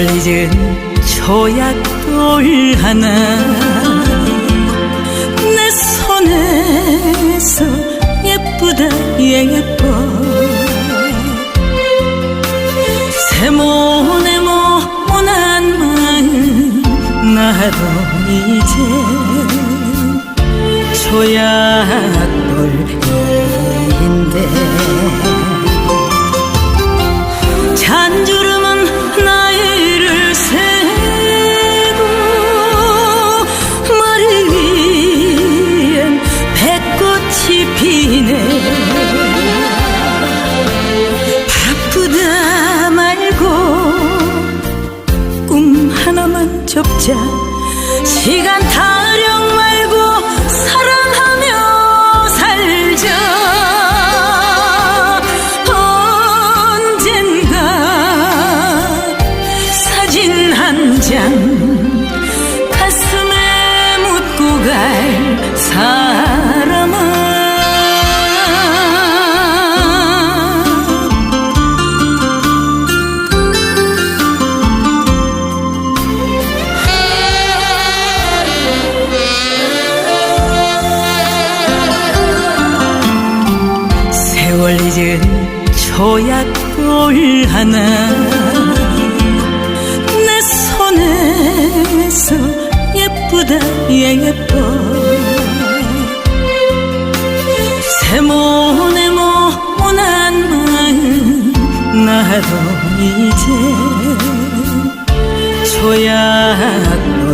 잊은 조약돌 하나? 내 손에서 예쁘다 예뻐. 세모네모 모난 마음 나도 이제 조약돌인데 접자. 시간 타령 말고 사랑 잊은 조약돌 하나 내 손에서 예쁘다 예뻐. 세모네모 모난 마음 나도 이제 조약돌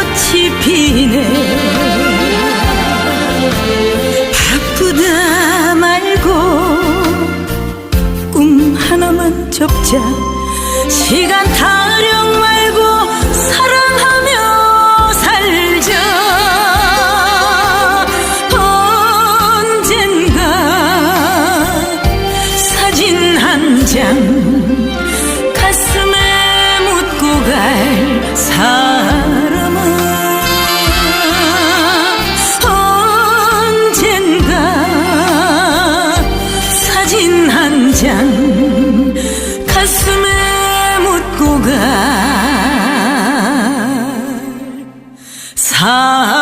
꽃이 피네. 바쁘다 말고 꿈 하나만 접자. 시간 타령 말고 사랑하 한장 가슴에 묻고 갈 사람